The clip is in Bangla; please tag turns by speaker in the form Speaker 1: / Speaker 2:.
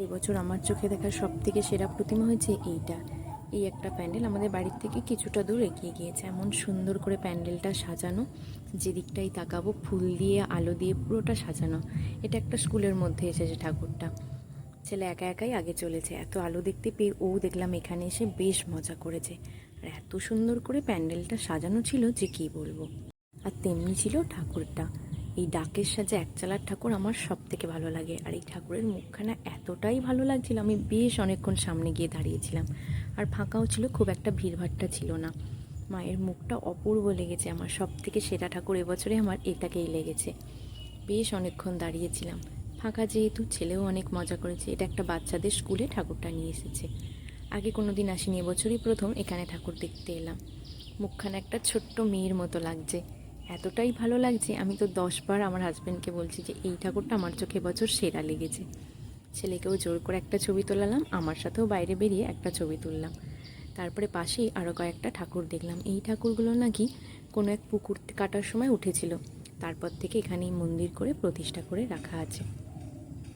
Speaker 1: এবছর আমার চোখে দেখা সব থেকে সেরা প্রতিমা হয়েছে এইটা। এই একটা প্যান্ডেল আমাদের বাড়ির থেকে কিছুটা দূর এগিয়ে গিয়েছে। এমন সুন্দর করে প্যান্ডেলটা সাজানো যেদিকটাই তাকাবো, ফুল দিয়ে, আলো দিয়ে পুরোটা সাজানো। এটা একটা স্কুলের মধ্যে এসেছে ঠাকুরটা। ছেলে একা একাই আগে চলেছে। এত আলো দেখতে পেয়ে ও দেখলাম এখানে এসে বেশ মজা করেছে। আর এত সুন্দর করে প্যান্ডেলটা সাজানো ছিল যে কী বলব। আর তেমনি ছিল ঠাকুরটা। এই ডাকের সাজে একচালার ঠাকুর আমার সব থেকে ভালো লাগে। আর এই ঠাকুরের মুখখানা এতটাই ভালো লাগছিল, আমি বেশ অনেকক্ষণ সামনে গিয়ে দাঁড়িয়েছিলাম। আর ফাঁকাও ছিল, খুব একটা ভিড়ভাট্টা ছিল না। মায়ের মুখটা অপূর্ব লেগেছে আমার সব থেকে সেরা ঠাকুর এবছরে আমার এটাকেই লেগেছে। বেশ অনেকক্ষণ দাঁড়িয়েছিলাম। ফাঁকা যেহেতু, ছেলেও অনেক মজা করেছে, এটা একটা বাচ্চাদের স্কুলে ঠাকুরটা নিয়ে এসেছে। আগে কোনো দিন আসিনি, এবছরই প্রথম এখানে ঠাকুর দেখতে এলাম। মুখখানা একটা ছোট্ট মেয়ের মতো লাগছে। এতটাই ভালো লাগছে, আমি তো দশবার আমার হাজব্যান্ডকে বলছি যে, এই ঠাকুরটা আমার চোখে বছর সেরা লেগেছে। ছেলেকেও জোর করে একটা ছবি তোলালাম, আমার সাথেও বাইরে বেরিয়ে একটা ছবি তুললাম। তারপরে পাশেই আরও কয়েকটা ঠাকুর দেখলাম। এই ঠাকুরগুলো নাকি কোনো এক পুকুর কাটার সময় উঠেছিল। তারপর থেকে এখানেই মন্দির করে প্রতিষ্ঠা করে রাখা আছে।